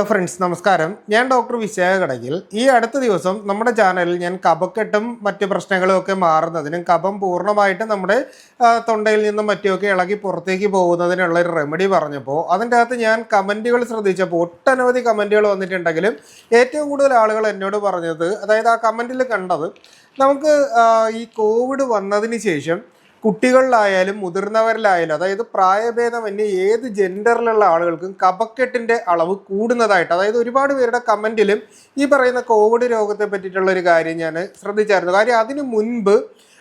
Hello friends നമസ്കാരം. ഞാൻ doctor Vishakha കടകിൽ ഈ അടുത്ത ദിവസം നമ്മുടെ ചാനലിൽ ഞാൻ കഫക്കെട്ടും മറ്റു പ്രശ്നങ്ങളും ഒക്കെ മാറുന്നതിനും കഫം പൂർണമായിട്ട് നമ്മുടെ തൊണ്ടയിൽ നിന്നും മറ്റുമൊക്കെ ഇളകി പുറത്തേക്ക് പോകുന്നതിനുള്ള ഒരു റെമഡി പറഞ്ഞപ്പോൾ അതിന്റെ അകത്ത് ഞാൻ കമന്റുകൾ ശ്രദ്ധിച്ചപ്പോൾ ഒട്ടനവധി കമന്റുകൾ വന്നിട്ടുണ്ടെങ്കിലും ഏറ്റവും കൂടുതൽ ആളുകൾ എന്നോട് പറഞ്ഞത് അതായത് ആ കമന്റിൽ കണ്ടത് നമുക്ക് ഈ കോവിഡ് വന്നതിന് ശേഷം കുട്ടികളിലായാലും മുതിർന്നവരിലായാലും അതായത് പ്രായഭേദമന്യേ ഏത് ജെൻഡറിലുള്ള ആളുകൾക്കും കപക്കെട്ടിന്റെ അളവ് കൂടുന്നതായിട്ട് അതായത് ഒരുപാട് പേരുടെ കമന്റിലും ഈ പറയുന്ന കോവിഡ് രോഗത്തെ പറ്റിയിട്ടുള്ള ഒരു കാര്യം ഞാൻ ശ്രദ്ധിച്ചായിരുന്നു. കാര്യം അതിനു മുൻപ്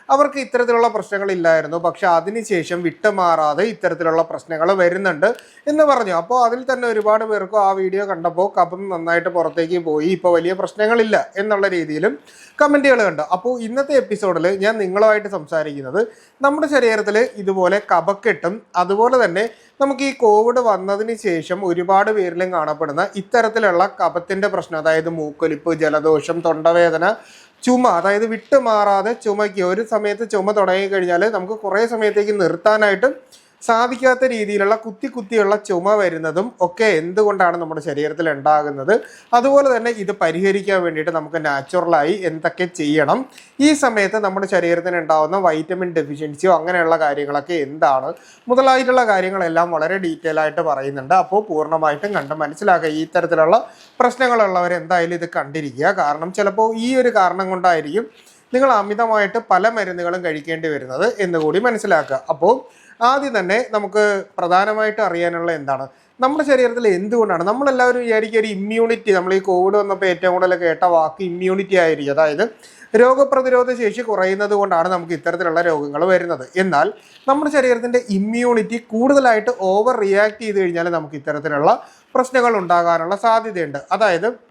അവർക്ക് ഇത്തരത്തിലുള്ള പ്രശ്നങ്ങളില്ലായിരുന്നു. പക്ഷെ അതിനുശേഷം വിട്ടുമാറാതെ ഇത്തരത്തിലുള്ള പ്രശ്നങ്ങൾ വരുന്നുണ്ട് എന്ന് പറഞ്ഞു. അപ്പോൾ അതിൽ തന്നെ ഒരുപാട് പേർക്കും ആ വീഡിയോ കണ്ടപ്പോൾ കപം നന്നായിട്ട് പുറത്തേക്ക് പോയി. ഇപ്പോൾ വലിയ പ്രശ്നങ്ങളില്ല എന്നുള്ള രീതിയിലും കമന്റുകൾ കണ്ടു. അപ്പോൾ ഇന്നത്തെ എപ്പിസോഡിൽ ഞാൻ നിങ്ങളുമായിട്ട് സംസാരിക്കുന്നത് നമ്മുടെ ശരീരത്തിൽ ഇതുപോലെ കപക്കെട്ടും അതുപോലെ തന്നെ നമുക്ക് ഈ കോവിഡ് വന്നതിന് ശേഷം ഒരുപാട് പേരിലും കാണപ്പെടുന്ന ഇത്തരത്തിലുള്ള കപത്തിന്റെ പ്രശ്നം. അതായത് മൂക്കൊലിപ്പ് ജലദോഷം തൊണ്ടവേദന ചുമ അതായത് വിട്ടുമാറാതെ ചുമയ്ക്ക് ഒരു സമയത്ത് ചുമ തുടങ്ങി കഴിഞ്ഞാൽ നമുക്ക് കുറേ സമയത്തേക്ക് നിർത്താനായിട്ട് സാധിക്കാത്ത രീതിയിലുള്ള കുത്തി കുത്തിയുള്ള ചുമ വരുന്നതും ഒക്കെ എന്തുകൊണ്ടാണ് നമ്മുടെ ശരീരത്തിൽ ഉണ്ടാകുന്നത്? അതുപോലെ തന്നെ ഇത് പരിഹരിക്കാൻ വേണ്ടിയിട്ട് നമുക്ക് നാച്ചുറലായി എന്തൊക്കെ ചെയ്യണം? ഈ സമയത്ത് നമ്മുടെ ശരീരത്തിന് ഉണ്ടാകുന്ന വൈറ്റമിൻ ഡെഫിഷ്യൻസിയോ അങ്ങനെയുള്ള കാര്യങ്ങളൊക്കെ എന്താണ്? മുതലായിട്ടുള്ള കാര്യങ്ങളെല്ലാം വളരെ ഡീറ്റെയിൽ ആയിട്ട് പറയുന്നുണ്ട്. അപ്പോൾ പൂർണമായിട്ടും കണ്ട് മനസ്സിലാക്കുക. ഈ തരത്തിലുള്ള പ്രശ്നങ്ങളുള്ളവർ എന്തായാലും ഇത് കണ്ടിരിക്കുക. കാരണം ചിലപ്പോൾ ഈ ഒരു കാരണം കൊണ്ടായിരിക്കും നിങ്ങൾ അമിതമായിട്ട് പല മരുന്നുകളും കഴിക്കേണ്ടി വരുന്നത് എന്നുകൂടി മനസ്സിലാക്കുക. അപ്പോൾ ആദ്യം തന്നെ നമുക്ക് പ്രധാനമായിട്ട് അറിയാനുള്ള എന്താണ്? നമ്മുടെ ശരീരത്തിൽ എന്തുകൊണ്ടാണ്? നമ്മളെല്ലാവരും വിചാരിക്കുക ഒരു ഇമ്മ്യൂണിറ്റി നമ്മൾ ഈ കോവിഡ് വന്നപ്പോൾ ഏറ്റവും കൂടുതൽ കേട്ട വാക്ക് ഇമ്മ്യൂണിറ്റി ആയിരിക്കും. അതായത് രോഗപ്രതിരോധ ശേഷി കുറയുന്നത് കൊണ്ടാണ് നമുക്ക് ഇത്തരത്തിലുള്ള രോഗങ്ങൾ വരുന്നത്. എന്നാൽ നമ്മുടെ ശരീരത്തിന്റെ ഇമ്മ്യൂണിറ്റി കൂടുതലായിട്ട് ഓവർ റിയാക്ട് ചെയ്ത് കഴിഞ്ഞാൽ നമുക്ക് ഇത്തരത്തിലുള്ള പ്രശ്നങ്ങൾ ഉണ്ടാകാനുള്ള സാധ്യതയുണ്ട്. അതായത്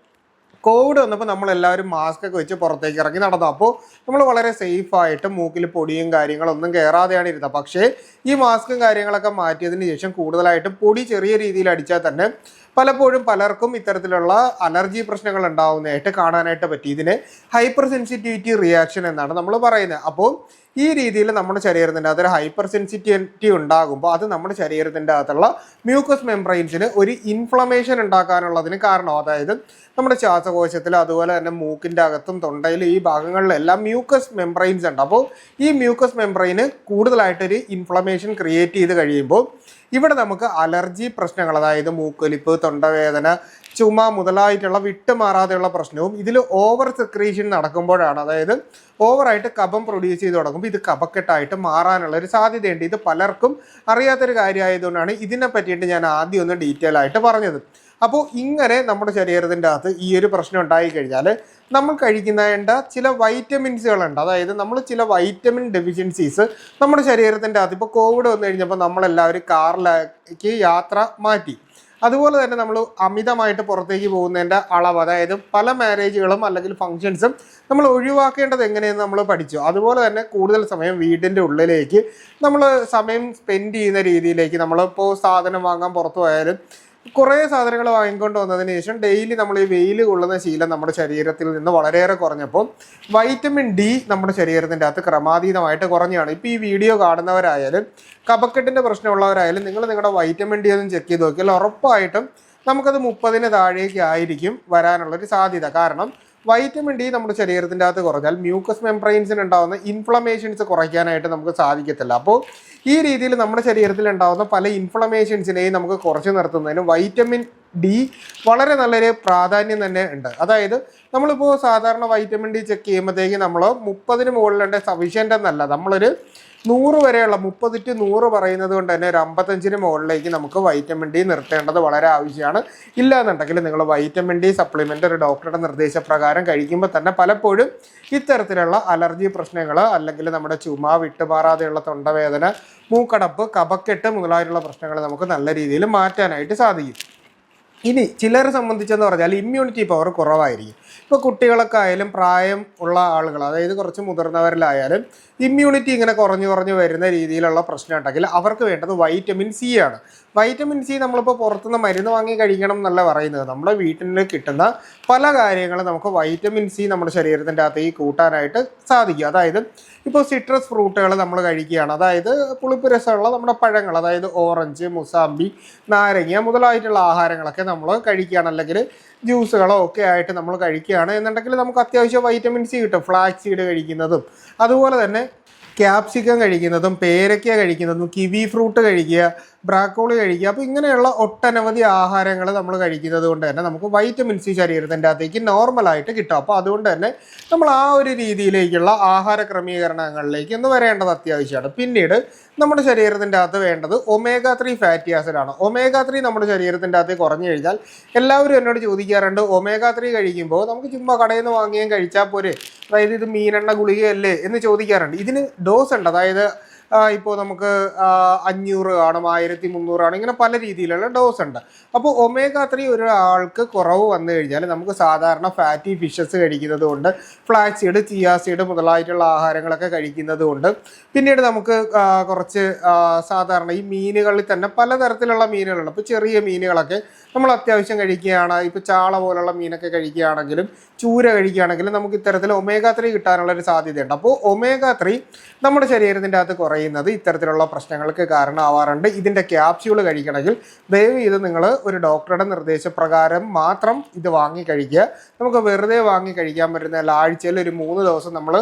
കോവിഡ് വന്നപ്പോൾ നമ്മളെല്ലാവരും മാസ്ക് ഒക്കെ വെച്ച് പുറത്തേക്ക് ഇറങ്ങി നടന്നു. അപ്പോൾ നമ്മൾ വളരെ സേഫ് ആയിട്ട് മൂക്കിൽ പൊടിയും കാര്യങ്ങളൊന്നും കയറാതെയാണ് ഇരുന്നത്. പക്ഷേ ഈ മാസ്കും കാര്യങ്ങളൊക്കെ മാറ്റിയതിന് ശേഷം കൂടുതലായിട്ട് പൊടി ചെറിയ രീതിയിൽ അടിച്ചാൽ തന്നെ പലപ്പോഴും പലർക്കും ഇത്തരത്തിലുള്ള അലർജി പ്രശ്നങ്ങൾ ഉണ്ടാവുന്നതായിട്ട് കാണാനായിട്ട് പറ്റി. ഇതിനെ ഹൈപ്പർ സെൻസിറ്റിവിറ്റി റിയാക്ഷൻ എന്നാണ് നമ്മൾ പറയുന്നത്. അപ്പോൾ ഈ രീതിയിൽ നമ്മുടെ ശരീരത്തിന്റെ അകത്തൊരു ഹൈപ്പർ സെൻസിറ്റിവിറ്റി ഉണ്ടാകുമ്പോൾ അത് നമ്മുടെ ശരീരത്തിന്റെ അകത്തുള്ള മ്യൂക്കസ് മെംബ്രെയിൻസിന് ഒരു ഇൻഫ്ലമേഷൻ ഉണ്ടാക്കാനുള്ളതിന് കാരണം. അതായത് നമ്മുടെ ശ്വാസകോശത്തിൽ അതുപോലെ തന്നെ മൂക്കിന്റെ അകത്തും തൊണ്ടയിലും ഈ ഭാഗങ്ങളിലെല്ലാം മ്യൂക്കസ് മെംബ്രെയിൻസ് ഉണ്ട്. അപ്പോൾ ഈ മ്യൂക്കസ് മെംബ്രെയിന് കൂടുതലായിട്ടൊരു ഇൻഫ്ലമേഷൻ ക്രിയേറ്റ് ചെയ്ത് കഴിയുമ്പോൾ ഇവിടെ നമുക്ക് അലർജി പ്രശ്നങ്ങൾ അതായത് മൂക്കൊലിപ്പ് തൊണ്ടവേദന ചുമ മുതലായിട്ടുള്ള വിട്ടുമാറാതെയുള്ള പ്രശ്നവും ഇതിൽ ഓവർ സെക്രീഷൻ നടക്കുമ്പോഴാണ്. അതായത് ഓവറായിട്ട് കഫം പ്രൊഡ്യൂസ് ചെയ്ത് തുടങ്ങുമ്പോൾ ഇത് കഫക്കെട്ടായിട്ട് മാറാനുള്ള ഒരു സാധ്യതയുണ്ട്. ഇത് പലർക്കും അറിയാത്തൊരു കാര്യമായതുകൊണ്ടാണ് ഇതിനെ പറ്റിയിട്ട് ഞാൻ ആദ്യം ഒന്ന് ഡീറ്റെയിൽ ആയിട്ട് പറഞ്ഞത്. അപ്പോൾ ഇങ്ങനെ നമ്മുടെ ശരീരത്തിന്റെ അകത്ത് ഈ ഒരു പ്രശ്നം ഉണ്ടായി കഴിഞ്ഞാൽ നമ്മൾ കഴിക്കുന്നതിന്റെ ചില വൈറ്റമിൻസുകളുണ്ട്. അതായത് നമ്മൾ ചില വൈറ്റമിൻ ഡെഫിഷ്യൻസീസ് നമ്മുടെ ശരീരത്തിന്റെ അകത്ത് ഇപ്പോൾ കോവിഡ് വന്നു കഴിഞ്ഞപ്പോൾ നമ്മളെല്ലാവരും കാറിലേക്ക് യാത്ര മാറ്റി. അതുപോലെ തന്നെ നമ്മൾ അമിതമായിട്ട് പുറത്തേക്ക് പോകുന്നതിന്റെ അളവ് അതായത് പല മാരേജുകളും അല്ലെങ്കിൽ ഫങ്ഷൻസും നമ്മൾ ഒഴിവാക്കേണ്ടത് എങ്ങനെയെന്ന് നമ്മൾ പഠിച്ചു. അതുപോലെ തന്നെ കൂടുതൽ സമയം വീടിന്റെ ഉള്ളിലേക്ക് നമ്മൾ സമയം സ്പെൻഡ് ചെയ്യുന്ന രീതിയിലേക്ക് നമ്മളിപ്പോൾ സാധനം വാങ്ങാൻ പുറത്തു പോയാലും കുറേ സാധനങ്ങൾ വാങ്ങിക്കൊണ്ട് വന്നതിന് ശേഷം ഡെയിലി നമ്മൾ ഈ വെയിൽ കൊള്ളുന്ന ശീലം നമ്മുടെ ശരീരത്തിൽ നിന്ന് വളരെയേറെ കുറഞ്ഞപ്പോൾ വൈറ്റമിൻ ഡി നമ്മുടെ ശരീരത്തിന്റെ അകത്ത് ക്രമാതീതമായിട്ട് കുറഞ്ഞാണ് ഇപ്പോൾ ഈ വീഡിയോ കാണുന്നവരായാലും കപക്കെട്ടിന്റെ പ്രശ്നമുള്ളവരായാലും നിങ്ങൾ നിങ്ങളുടെ വൈറ്റമിൻ ഡി ഒന്ന് ചെക്ക് ചെയ്ത് നോക്കിയാൽ ഉറപ്പായിട്ടും നമുക്കത് മുപ്പതിന് താഴേക്ക് ആയിരിക്കും വരാനുള്ളൊരു സാധ്യത. കാരണം വൈറ്റമിൻ ഡി നമ്മുടെ ശരീരത്തിന്റെ അകത്ത് കുറഞ്ഞാൽ മ്യൂക്കസ് മെംബ്രെയിൻസിന് ഉണ്ടാകുന്ന ഇൻഫ്ലമേഷൻസ് കുറയ്ക്കാനായിട്ട് നമുക്ക് സാധിക്കത്തില്ല. അപ്പോൾ ഈ രീതിയിൽ നമ്മുടെ ശരീരത്തിൽ ഉണ്ടാകുന്ന പല ഇൻഫ്ലമേഷൻസിനെയും നമുക്ക് കുറച്ച് നിർത്തുന്നതിന് വൈറ്റമിൻ ഡി വളരെ നല്ലൊരു പ്രാധാന്യം തന്നെ ഉണ്ട്. അതായത് നമ്മളിപ്പോൾ സാധാരണ വൈറ്റമിൻ ഡി ചെക്ക് ചെയ്യുമ്പോഴത്തേക്ക് നമ്മൾ മുപ്പതിന് മുകളിലുണ്ട് സഫീഷ്യന്റ് എന്നല്ല. നമ്മളൊരു നൂറ് വരെയുള്ള മുപ്പത് ടു നൂറ് പറയുന്നത് കൊണ്ട് തന്നെ ഒരു അമ്പത്തഞ്ചിന് മുകളിലേക്ക് നമുക്ക് വൈറ്റമിൻ ഡി നിർത്തേണ്ടത് വളരെ ആവശ്യമാണ്. ഇല്ല എന്നുണ്ടെങ്കിൽ നിങ്ങൾ വൈറ്റമിൻ ഡി സപ്ലിമെന്റ് ഒരു ഡോക്ടറുടെ നിർദ്ദേശപ്രകാരം കഴിക്കുമ്പോൾ തന്നെ പലപ്പോഴും ഇത്തരത്തിലുള്ള അലർജി പ്രശ്നങ്ങൾ അല്ലെങ്കിൽ നമ്മുടെ ചുമ വിട്ടുമാറാതെയുള്ള തൊണ്ടവേദന മൂക്കടപ്പ് കപക്കെട്ട് മുതലായിട്ടുള്ള പ്രശ്നങ്ങൾ നമുക്ക് നല്ല രീതിയിൽ മാറ്റാനായിട്ട് സാധിക്കും. ഇനി ചിലരെ സംബന്ധിച്ചെന്ന് പറഞ്ഞാൽ ഇമ്മ്യൂണിറ്റി പവർ കുറവായിരിക്കും. ഇപ്പോൾ കുട്ടികളൊക്കെ ആയാലും പ്രായം ഉള്ള ആളുകൾ അതായത് കുറച്ച് മുതിർന്നവരിലായാലും ഇമ്മ്യൂണിറ്റി ഇങ്ങനെ കുറഞ്ഞു കുറഞ്ഞു വരുന്ന രീതിയിലുള്ള പ്രശ്നം ഉണ്ടെങ്കിൽ അവർക്ക് വേണ്ടത് വൈറ്റമിൻ സി ആണ്. വൈറ്റമിൻ സി നമ്മളിപ്പോൾ പുറത്തുനിന്ന് മരുന്ന് വാങ്ങി കഴിക്കണം എന്നല്ല പറയുന്നത്. നമ്മുടെ വീട്ടിൽ കിട്ടുന്ന പല കാര്യങ്ങളും നമുക്ക് വൈറ്റമിൻ സി നമ്മുടെ ശരീരത്തിന്റെ അകത്തേക്ക് കൂട്ടാനായിട്ട് സാധിക്കും. അതായത് ഇപ്പോൾ സിട്രസ് ഫ്രൂട്ടുകൾ നമ്മൾ കഴിക്കുകയാണ്. അതായത് പുളിപ്പ് രസമുള്ള നമ്മുടെ പഴങ്ങൾ അതായത് ഓറഞ്ച് മുസാമ്പി നാരങ്ങ മുതലായിട്ടുള്ള ആഹാരങ്ങളൊക്കെ നമ്മൾ കഴിക്കുകയാണ്. അല്ലെങ്കിൽ ജ്യൂസുകളോ ഒക്കെ ആയിട്ട് നമ്മൾ കഴിക്കുകയാണ് എന്നുണ്ടെങ്കിൽ നമുക്ക് അത്യാവശ്യം വൈറ്റമിൻ സി കിട്ടും. ഫ്ലാക്സ് സീഡ് കഴിക്കുന്നതും. അതുപോലെ തന്നെ ക്യാപ്സിക്കം കഴിക്കുന്നതും പേരയ്ക്ക കഴിക്കുന്നതും കിവി ഫ്രൂട്ട് കഴിക്കുക ബ്രാക്കോളി കഴിക്കുക. അപ്പോൾ ഇങ്ങനെയുള്ള ഒട്ടനവധി ആഹാരങ്ങൾ നമ്മൾ കഴിക്കുന്നത് കൊണ്ട് തന്നെ നമുക്ക് വൈറ്റമിൻ സി ശരീരത്തിന്റെ അകത്തേക്ക് നോർമലായിട്ട് കിട്ടും. അപ്പോൾ അതുകൊണ്ട് തന്നെ നമ്മൾ ആ ഒരു രീതിയിലേക്കുള്ള ആഹാര ക്രമീകരണങ്ങളിലേക്ക് ഒന്ന് വരേണ്ടത് അത്യാവശ്യമാണ്. പിന്നീട് നമ്മുടെ ശരീരത്തിന്റെ അകത്ത് വേണ്ടത് ഒമേഗ ത്രീ ഫാറ്റി ആസിഡാണ്. ഒമേഗ ത്രീ നമ്മുടെ ശരീരത്തിന്റെ അകത്ത് കുറഞ്ഞു കഴിഞ്ഞാൽ എല്ലാവരും എന്നോട് ചോദിക്കാറുണ്ട് ഒമേഗ ത്രീ കഴിക്കുമ്പോൾ നമുക്ക് ചുമ്മാ കടയിൽ നിന്ന് വാങ്ങിയും കഴിച്ചാൽ പോരെ? അതായത് ഇത് മീനെണ്ണ ഗുളികയല്ലേ? എന്ന് ചോദിക്കാറുണ്ട്. ഇതിന് ഡോസ് ഉണ്ട്. അതായത് ഇപ്പോൾ നമുക്ക് അഞ്ഞൂറ് കാണും ആയിരത്തി മുന്നൂറാണ് ഇങ്ങനെ പല രീതിയിലുള്ള ഡോസ് ഉണ്ട്. അപ്പോൾ ഒമേഗ ത്രീ ഒരാൾക്ക് കുറവ് വന്നു കഴിഞ്ഞാൽ നമുക്ക് സാധാരണ ഫാറ്റി ഫിഷസ് കഴിക്കുന്നത് കൊണ്ട് ഫ്ലാക്സീഡ് ചിയാസീഡ് മുതലായിട്ടുള്ള ആഹാരങ്ങളൊക്കെ കഴിക്കുന്നത് കൊണ്ട് പിന്നീട് നമുക്ക് കുറച്ച് സാധാരണ ഈ മീനുകളിൽ തന്നെ പലതരത്തിലുള്ള മീനുകളുണ്ട്. ഇപ്പോൾ ചെറിയ മീനുകളൊക്കെ നമ്മൾ അത്യാവശ്യം കഴിക്കുകയാണ്. ഇപ്പോൾ ചാള പോലുള്ള മീനൊക്കെ കഴിക്കുകയാണെങ്കിലും ചൂര കഴിക്കുകയാണെങ്കിലും നമുക്ക് ഇത്തരത്തിൽ ഒമേഗ ത്രീ കിട്ടാനുള്ള ഒരു സാധ്യതയുണ്ട്. അപ്പോൾ ഒമേഗ ത്രീ നമ്മുടെ ശരീരത്തിന്റെ അകത്ത് കുറയുന്നത് ഇത്തരത്തിലുള്ള പ്രശ്നങ്ങൾക്ക് കാരണമാവാറുണ്ട്. ഇതിന്റെ ക്യാപ്സ്യൂൾ കഴിക്കണമെങ്കിൽ ദയവ് ചെയ്ത് നിങ്ങൾ ഒരു ഡോക്ടറുടെ നിർദ്ദേശപ്രകാരം മാത്രം ഇത് വാങ്ങി കഴിക്കുക. നമുക്ക് വെറുതെ വാങ്ങി കഴിക്കാൻ പറ്റുന്ന ആഴ്ചയിൽ ഒരു മൂന്ന് ദിവസം നമ്മൾ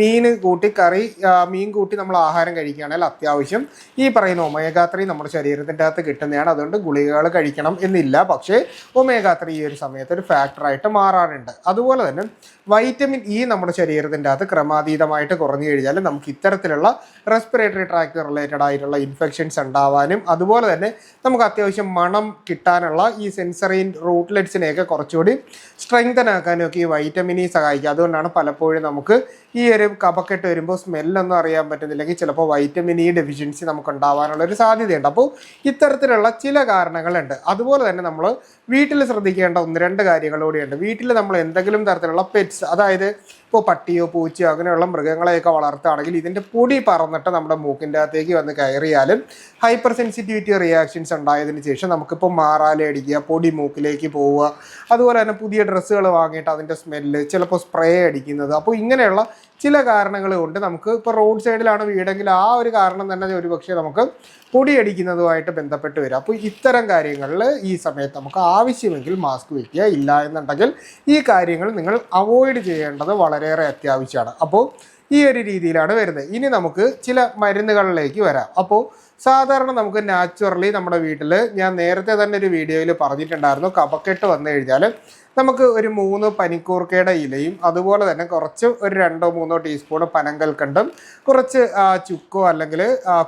മീൻ കൂട്ടി കറി മീൻ കൂട്ടി നമ്മൾ ആഹാരം കഴിക്കുകയാണെങ്കിൽ അത്യാവശ്യം ഈ പറയുന്ന ഒമേഗ നമ്മുടെ ശരീരത്തിന്റെ അകത്ത് കിട്ടുന്നതാണ്. അതുകൊണ്ട് ഗുളികകൾ കഴിക്കണം എന്നില്ല. പക്ഷേ ഒമേഗ ഈ ഒരു സമയത്ത് ഒരു ഫാക്ടറായിട്ട് മാറാറുണ്ട്. അതുപോലെ തന്നെ വൈറ്റമിൻ ഇ നമ്മുടെ ശരീരത്തിന്റെ അകത്ത് ക്രമാതീതമായിട്ട് കുറഞ്ഞു കഴിഞ്ഞാൽ നമുക്ക് ഇത്തരത്തിലുള്ള റെസ്പിറേറ്ററി ട്രാക്ട് റിലേറ്റഡ് ആയിട്ടുള്ള ഇൻഫെക്ഷൻസ് ഉണ്ടാവാനും അതുപോലെ തന്നെ നമുക്ക് അത്യാവശ്യം മണം കിട്ടാനുള്ള ഈ സെൻസറിൻ റൂട്ട്ലെറ്റ്സിനെയൊക്കെ കുറച്ചുകൂടി സ്ട്രെങ്തൻ ആക്കാനും ഒക്കെ ഈ വൈറ്റമിൻ ഇ സഹായിക്കും. അതുകൊണ്ടാണ് പലപ്പോഴും നമുക്ക് ഈ ഒരു കപക്കെട്ട് വരുമ്പോൾ സ്മെല്ലൊന്നും അറിയാൻ പറ്റുന്നില്ലെങ്കിൽ ചിലപ്പോൾ വൈറ്റമിൻ ഇ ഡെഫിഷ്യൻസി നമുക്ക് ഉണ്ടാവാനുള്ള ഒരു സാധ്യതയുണ്ട്. അപ്പോൾ ഇത്തരത്തിലുള്ള ചില കാരണങ്ങളുണ്ട്. അതുപോലെ തന്നെ നമ്മൾ വീട്ടിൽ ശ്രദ്ധിക്കേണ്ട ഒന്ന് രണ്ട് കാര്യങ്ങൾ കൂടിയുണ്ട്. വീട്ടിൽ നമ്മൾ എന്തെങ്കിലും തരത്തിലുള്ള പെറ്റ്സ് അതായത് ഇപ്പോൾ പട്ടിയോ പൂച്ചയോ അങ്ങനെയുള്ള മൃഗങ്ങളെയൊക്കെ വളർത്തുകയാണെങ്കിൽ ഇതിന്റെ പൊടി പറന്നിട്ട് നമ്മുടെ മൂക്കിന്റെ അകത്തേക്ക് വന്ന് കയറിയാലും ഹൈപ്പർ സെൻസിറ്റിവിറ്റി റിയാക്ഷൻസ് ഉണ്ടായതിനു ശേഷം നമുക്കിപ്പോൾ മാറാലടിക്കുക പൊടി മൂക്കിലേക്ക് പോവുക. അതുപോലെ തന്നെ പുതിയ ഡ്രസ്സുകൾ വാങ്ങിയിട്ട് അതിന്റെ സ്മെല്ല് ചിലപ്പോൾ സ്പ്രേ അടിക്കുന്നത്. അപ്പോൾ ഇങ്ങനെയുള്ള ചില കാരണങ്ങൾ കൊണ്ട് നമുക്ക് ഇപ്പോൾ റോഡ് സൈഡിലാണ് വീടെങ്കിൽ ആ ഒരു കാരണം തന്നെ ഒരു പക്ഷേ നമുക്ക് പൊടിയടിക്കുന്നതുമായിട്ട് ബന്ധപ്പെട്ട് വരും. അപ്പോൾ ഇത്തരം കാര്യങ്ങളിൽ ഈ സമയത്ത് നമുക്ക് ആവശ്യമെങ്കിൽ മാസ്ക് വയ്ക്കുക ഇല്ല എന്നുണ്ടെങ്കിൽ ഈ കാര്യങ്ങൾ നിങ്ങൾ അവോയ്ഡ് ചെയ്യേണ്ടത് വളരെയേറെ അത്യാവശ്യമാണ്. അപ്പോൾ ഈ ഒരു രീതിയിലാണ് വരുന്നത്. ഇനി നമുക്ക് ചില മരുന്നുകളിലേക്ക് വരാം. അപ്പോൾ സാധാരണ നമുക്ക് നാച്ചുറലി നമ്മുടെ വീട്ടിൽ ഞാൻ നേരത്തെ തന്നെ ഒരു വീഡിയോയിൽ പറഞ്ഞിട്ടുണ്ടായിരുന്നു. കപക്കെട്ട് വന്നു കഴിഞ്ഞാൽ നമുക്ക് ഒരു മൂന്ന് പനിക്കൂർക്കയുടെ ഇലയും അതുപോലെ തന്നെ കുറച്ച് ഒരു രണ്ടോ മൂന്നോ ടീസ്പൂൺ പനങ്കൽക്കണ്ടും കുറച്ച് ചുക്കോ അല്ലെങ്കിൽ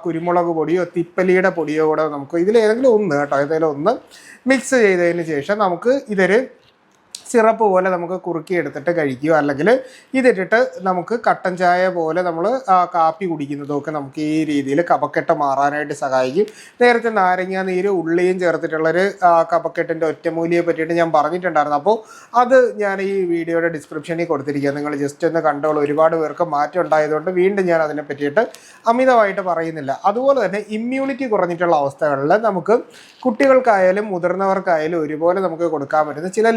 കുരുമുളക് പൊടിയോ തിപ്പലിയുടെ പൊടിയോ കൂടെ നമുക്ക് ഇതിലേതെങ്കിലും ഒന്ന് കേട്ടോ ഏതെങ്കിലും ഒന്ന് മിക്സ് ചെയ്തതിന് ശേഷം നമുക്ക് ഇതൊരു സിറപ്പ് പോലെ നമുക്ക് കുറുക്കി എടുത്തിട്ട് കഴിക്കുക. അല്ലെങ്കിൽ ഇതിട്ടിട്ട് നമുക്ക് കട്ടൻ ചായ പോലെ നമ്മൾ കാപ്പി കുടിക്കുന്നതൊക്കെ നമുക്ക് ഈ രീതിയിൽ കപക്കെട്ട് മാറാനായിട്ട് സഹായിക്കും. നേരത്തെ നാരങ്ങ നീര് ഉള്ളിയും ചേർത്തിട്ടുള്ളൊരു കപക്കെട്ടിന്റെ ഒറ്റമൂലിയെ പറ്റിയിട്ട് ഞാൻ പറഞ്ഞിട്ടുണ്ടായിരുന്നു. അപ്പോൾ അത് ഞാൻ ഈ വീഡിയോയുടെ ഡിസ്ക്രിപ്ഷനിൽ കൊടുത്തിരിക്കുക നിങ്ങൾ ജസ്റ്റ് ഒന്ന് കണ്ടോളൂ. ഒരുപാട് പേർക്ക് മാറ്റം ഉണ്ടായതുകൊണ്ട് വീണ്ടും ഞാൻ അതിനെ പറ്റിയിട്ട് അമിതമായിട്ട് പറയുന്നില്ല. അതുപോലെ തന്നെ ഇമ്മ്യൂണിറ്റി കുറഞ്ഞിട്ടുള്ള അവസ്ഥകളിൽ നമുക്ക് കുട്ടികൾക്കായാലും മുതിർന്നവർക്കായാലും ഒരുപോലെ നമുക്ക് കൊടുക്കാൻ പറ്റുന്ന ചില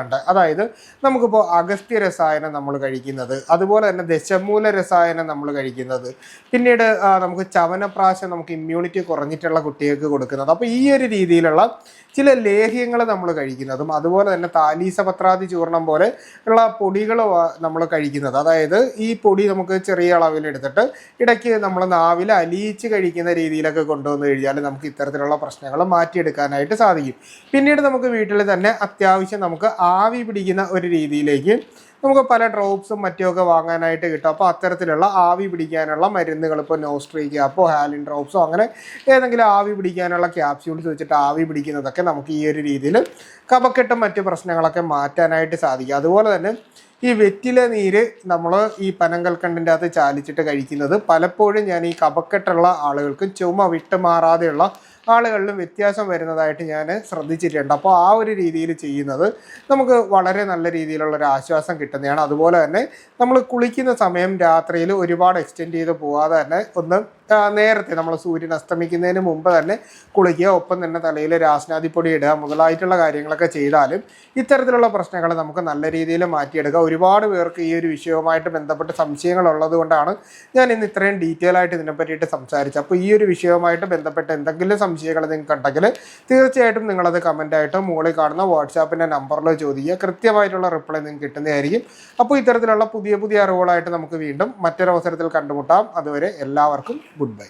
ലേഹ്യങ്ങളുണ്ട് അതായത് നമുക്കിപ്പോൾ അഗസ്ത്യ രസായനം നമ്മൾ കഴിക്കുന്നത് അതുപോലെ തന്നെ ദശമൂല രസായനം നമ്മൾ കഴിക്കുന്നത്. പിന്നീട് നമുക്ക് ചവനപ്രാശം നമുക്ക് ഇമ്മ്യൂണിറ്റി കുറഞ്ഞിട്ടുള്ള കുട്ടികൾക്ക് കൊടുക്കുന്നത്. അപ്പോൾ ഈ ഒരു രീതിയിലുള്ള ചില ലേഹ്യങ്ങൾ നമ്മൾ കഴിക്കുന്നതും അതുപോലെ തന്നെ താലീസപത്രാദി ചൂർണം പോലെ ഉള്ള പൊടികൾ നമ്മൾ കഴിക്കുന്നത്. അതായത് ഈ പൊടി നമുക്ക് ചെറിയ അളവിൽ എടുത്തിട്ട് ഇടയ്ക്ക് നമ്മൾ നാവിൽ അലിയിച്ച് കഴിക്കുന്ന രീതിയിലൊക്കെ കൊണ്ടുവന്ന് കഴിഞ്ഞാൽ നമുക്ക് ഇത്തരത്തിലുള്ള പ്രശ്നങ്ങൾ മാറ്റിയെടുക്കാനായിട്ട് സാധിക്കും. പിന്നീട് നമുക്ക് വീട്ടിൽ തന്നെ അത്യാവശ്യം നമുക്ക് ആവി പിടിക്കുന്ന ഒരു രീതിയിലേക്ക് നമുക്ക് പല ഡ്രോപ്സും മറ്റുമൊക്കെ വാങ്ങാനായിട്ട് കിട്ടും. അപ്പോൾ അത്തരത്തിലുള്ള ആവി പിടിക്കാനുള്ള മരുന്നുകൾ ഇപ്പോൾ നോസ്ട്രി ക്യാപ്പോ ഹാലിൻ ഡ്രോപ്സോ അങ്ങനെ ഏതെങ്കിലും ആവി പിടിക്കാനുള്ള ക്യാപ്സ്യൂൾസ് വെച്ചിട്ട് ആവി പിടിക്കുന്നതൊക്കെ നമുക്ക് ഈ ഒരു രീതിയിൽ കപക്കെട്ടും മറ്റു പ്രശ്നങ്ങളൊക്കെ മാറ്റാനായിട്ട് സാധിക്കും. അതുപോലെ തന്നെ ഈ വെറ്റിലെ നീര് നമ്മൾ ഈ പനങ്കൽക്കണ്ടിന്റെ അകത്ത് ചാലിച്ചിട്ട് കഴിക്കുന്നത് പലപ്പോഴും ഞാൻ ഈ കപക്കെട്ടുള്ള ആളുകൾക്ക് ചുമ വിട്ടുമാറാതെയുള്ള ആളുകളിലും വ്യത്യാസം വരുന്നതായിട്ട് ഞാൻ ശ്രദ്ധിച്ചിട്ടുണ്ട്. അപ്പോൾ ആ ഒരു രീതിയിൽ ചെയ്യുന്നത് നമുക്ക് വളരെ നല്ല രീതിയിലുള്ള ഒരു ആശ്വാസം കിട്ടുന്നതാണ്. അതുപോലെ തന്നെ നമ്മൾ കുളിക്കുന്ന സമയം രാത്രിയിൽ ഒരുപാട് എക്സ്റ്റെൻഡ് ചെയ്ത് പോവാതെ തന്നെ ഒന്ന് നേരത്തെ നമ്മൾ സൂര്യൻ അസ്തമിക്കുന്നതിന് മുമ്പ് തന്നെ കുളിക്കുക ഒപ്പം തന്നെ തലയിൽ രാസ്നാദിപ്പൊടി ഇടുക മുതലായിട്ടുള്ള കാര്യങ്ങളൊക്കെ ചെയ്താലും ഇത്തരത്തിലുള്ള പ്രശ്നങ്ങൾ നമുക്ക് നല്ല രീതിയിൽ മാറ്റിയെടുക്കാം. ഒരുപാട് പേർക്ക് ഈ ഒരു വിഷയവുമായിട്ട് ബന്ധപ്പെട്ട് സംശയങ്ങൾ ഉള്ളതുകൊണ്ടാണ് ഞാൻ ഇന്ന് ഇത്രയും ഡീറ്റെയിൽ ആയിട്ട് ഇതിനെ പറ്റിയിട്ട് സംസാരിച്ചത്. അപ്പോൾ ഈ ഒരു വിഷയവുമായിട്ട് ബന്ധപ്പെട്ട് എന്തെങ്കിലും സംശയങ്ങൾ നിങ്ങൾക്ക് ഉണ്ടെങ്കിൽ തീർച്ചയായിട്ടും നിങ്ങളത് കമന്റായിട്ടോ മുകളിൽ കാണുന്ന വാട്സാപ്പിന്റെ നമ്പറിലോ ചോദിക്കുക. കൃത്യമായിട്ടുള്ള റിപ്ലൈ നിങ്ങൾക്ക് കിട്ടുന്നതായിരിക്കും. അപ്പോൾ ഇത്തരത്തിലുള്ള പുതിയ പുതിയ അറിവുകളായിട്ട് നമുക്ക് വീണ്ടും മറ്റൊരവസരത്തിൽ കണ്ടുമുട്ടാം. അതുവരെ എല്ലാവർക്കും goodbye.